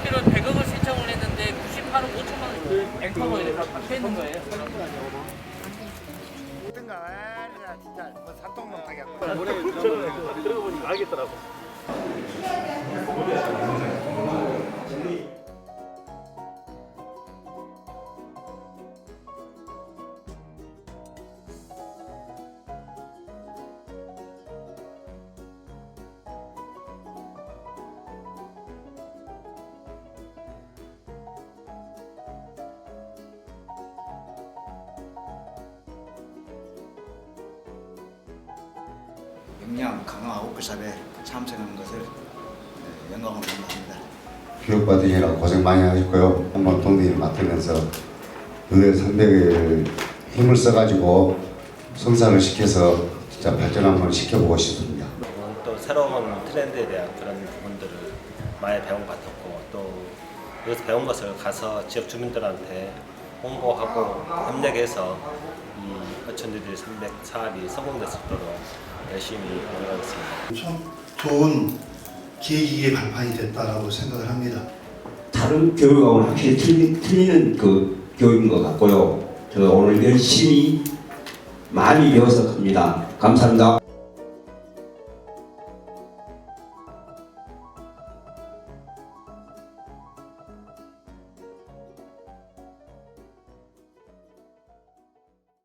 장비로 100억을 신청을 했는데 98억 5천만 원 앵커가 이렇게 다 박혀 있는 거예요. 어떤가 아, 진짜 뭐 산통 못하게 하고 들어가 보니까 알겠더라고. 영양 강화 워크숍에 참석한 것을 네, 영광으로 생각합니다. 교육받으시느라 고생 많이 하셨고요. 한번 동리를 맡으면서 의회 300을 힘을 써가지고 성사를 시켜서 진짜 발전 한번 시켜보고 싶습니다. 또 새로운 트렌드에 대한 그런 부분들을 많이 배운 것 같았고 또 여기서 배운 것을 가서 지역 주민들한테 홍보하고 협력해서 이 어촌들이 300 사업이 성공될 수 있도록 열심히 노력하겠습니다. 참 좋은 계기의 발판이 됐다라고 생각을 합니다. 다른 교육하고는 확실히 틀리, 틀리는 그 교육인 것 같고요. 저 오늘 열심히 많이 배워서 갑니다. 감사합니다.